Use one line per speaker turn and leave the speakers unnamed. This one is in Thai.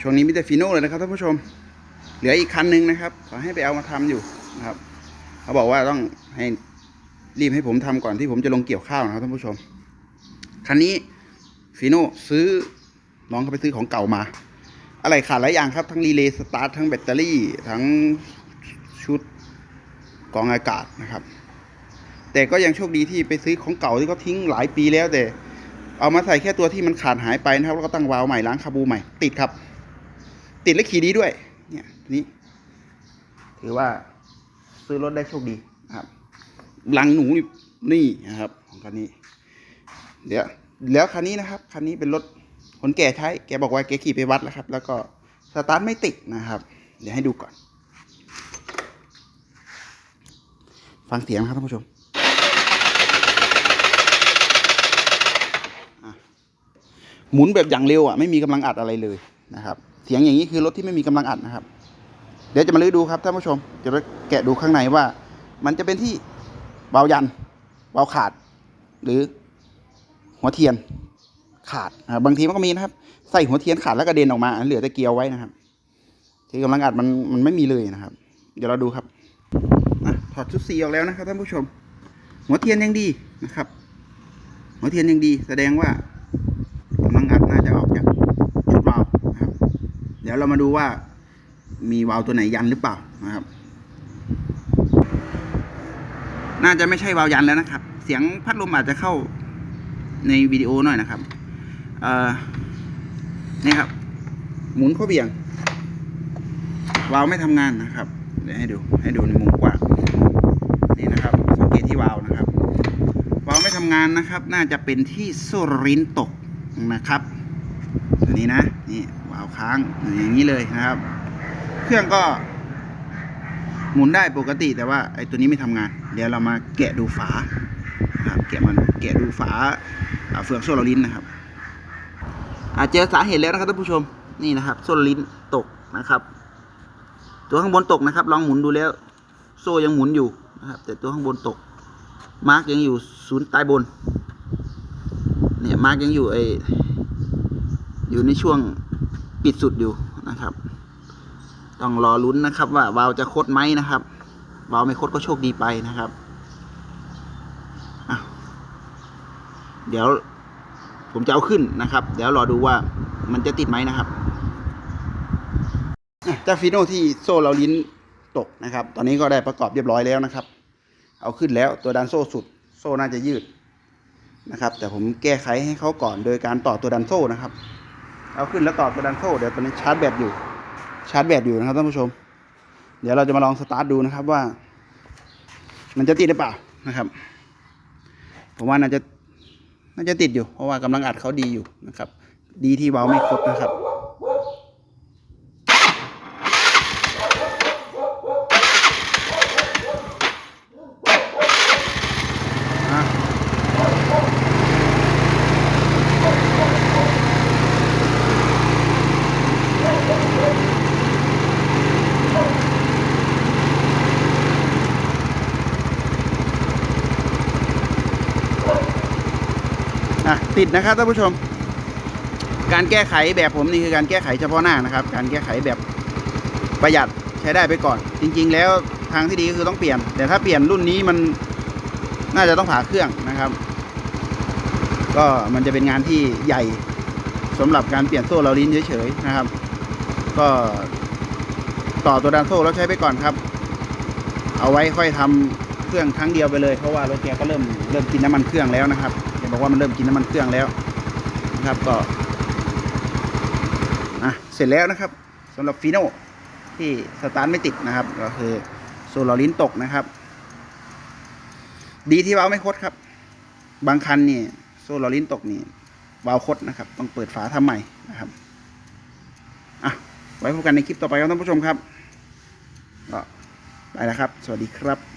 ช่วงนี้มีแต่ฟีโน่เลยนะครับท่านผู้ชม เหลืออีกคันหนึ่งนะครับขอให้ไปเอามาทำอยู่นะครับ เขาบอกว่าต้องให้รีบให้ผมทำก่อนที่ผมจะลงเกี่ยวข้าวนะครับท่านผู้ชม คันนี้ฟีโน่ซื้อน้องเขาไปซื้อของเก่ามา อะไรขาดหลายอย่างครับ ทั้งรีเลย์สตาร์ททั้งแบตเตอรี่ ทั้งชุดกองอากาศนะครับ แต่ก็ยังโชคดีที่ไปซื้อของเก่าที่เขาทิ้งหลายปีแล้วแต่ เอามาใส่แค่ตัวที่มันขาดหายไปนะครับแล้วก็ตั้งวาล์วใหม่ล้างคาบูใหม่ติดครับ ติดและขี่ดีด้วย เนี่ยนี่ถือว่าซื้อรถได้โชคดีนะครับ หลังหนูนี่นี่นะครับของคันนี้ เดี๋ยวแล้วคันนี้นะครับคันนี้เป็นรถคนแก่ใช้แกบอกว่าแกขี่ไปวัดแล้วครับ แล้วก็สตาร์ทไม่ติดนะครับ เดี๋ยวให้ดูก่อน ฟังเสียงนะครับท่านผู้ชมหมุนแบบอย่างเร็วอะไม่มีกำลังอัดอะไรเลยนะครับ สียงอย่างนี้คือรถที่ไม่มีกำลังอัดนะครับ เดี๋ยวจะมาลื้อดูครับท่านผู้ชมจะไปแกะดูข้างในว่า มันจะเป็นที่เบายัน เบาขาด หรือหัวเทียนขาดบางทีมันก็มีนะครับ ใส่หัวเทียนขาดแล้วกระเด็นออกมาเหลือแต่เกียวไว้นะครับ ที่กำลังอัดมันมันไม่มีเลยนะครับ เดี๋ยวเราดูครับถอดชุดสีออกแล้วนะครับท่านผู้ชม หัวเทียนยังดีนะครับ หัวเทียนยังดี แสดงว่ากำลังอัดน่าจะออกจากชุดวาล์วนะครับ เดี๋ยวเรามาดูว่ามีวาล์วตัวไหนยันหรือเปล่านะครับ น่าจะไม่ใช่วาล์วยันแล้วนะครับ เสียงพัดลมอาจจะเข้าในวิดีโอหน่อยนะครับเอ่อนี่ครับ หมุนข้าเบี่ยง วาล์วไม่ทำงานนะครับ เดี๋ยวให้ดูให้ดูในมุมกว้างนี่นะครับ สังเกตที่วาล์วนะครับ วาล์วไม่ทำงานนะครับ น่าจะเป็นที่โซลรินตกนะครับ ตัวนี้นะนี่ วาวค้างอย่างนี้เลยนะครับ เครื่องก็ หมุนได้ปกติแต่ว่าไอ้ตัวนี้ไม่ทำงาน เดี๋ยวเรามาแกะดูฝาครับแกะมันแกะดูฝาอ่าเฟืองโซลารินนะครับอาเจอสาเหตุแล้วนะครับท่านผู้ชมนี่นะครับ โซลารินตกนะครับ ตัวข้างบนตกนะครับ ลองหมุนดูแล้ว โซ่ยังหมุนอยู่นะครับ แต่ตัวข้างบนตก มาร์กยังอยู่ศูนย์ใต้บนเนี่ยมาร์กยังอยู่ไออยู่ในช่วง ปิดสุดอยู่นะครับ ต้องรอลุ้นนะครับ ว่าวาล์วจะคดไหมนะครับวาล์วไม่คดก็โชคดีไปนะครับเดี๋ยวผมจะเอาขึ้นนะครับ เดี๋ยวรอดูว่ามันจะติดไหมนะครับอะเจ้าฟีโน่ที่โซ่เราลิ้นตกนะครับ ตอนนี้ก็ได้ประกอบเรียบร้อยแล้วนะครับ เอาขึ้นแล้วตัวดันโซ่สุด โซ่น่าจะยืดนะครับ แต่ผมแก้ไขให้เขาก่อนโดยการต่อตัวดันโซ่นะครับ เอาขึ้นแล้วต่อกระดันโซ่เดี๋ยวตอนนี้ชาร์จแบตอยู่ ชาร์จแบตอยู่นะครับท่านผู้ชม เดี๋ยวเราจะมาลองสตาร์ทดูนะครับว่า มันจะติดหรือเปล่านะครับ ผมว่าน่าจะน่าจะติดอยู่ เพราะว่ากำลังอัดเขาดีอยู่นะครับ ดีที่เบาล์วไม่คดนะครับ อะติดนะครับท่านผู้ชม การแก้ไขแบบผมนี่คือการแก้ไขเฉพาะหน้านะครับ การแก้ไขแบบประหยัดใช้ได้ไปก่อน จริง ๆ แล้วทางที่ดีก็คือต้องเปลี่ยน แต่ถ้าเปลี่ยนรุ่นนี้มันน่าจะต้องผ่าเครื่องนะครับ ก็มันจะเป็นงานที่ใหญ่สำหรับการเปลี่ยนโซ่เราลิ้นเฉยๆนะครับ ก็ต่อตัวดันโซ่แล้วใช้ไปก่อนครับ เอาไว้ค่อยทำเครื่องครั้งเดียวไปเลยเพราะว่ารถแกก็เริ่มเริ่มกินน้ำมันเครื่องแล้วนะครับ บอกว่ามันเริ่มกินน้ำมันเครื่องแล้วนะครับก็อะเสร็จแล้วนะครับสำหรับฟีโน่ที่สตาร์ทไม่ติดนะครับ ก็คือโซลารินตกนะครับ ดีที่วาล์วไม่คดครับ บางคันนี่โซลารินตกนี่วาล์วคดนะครับ ต้องเปิดฝาทำใหม่นะครับอะไว้พบกันในคลิปต่อไปครับท่านผู้ชมครับก็ไปแล้วครับ สวัสดีครับ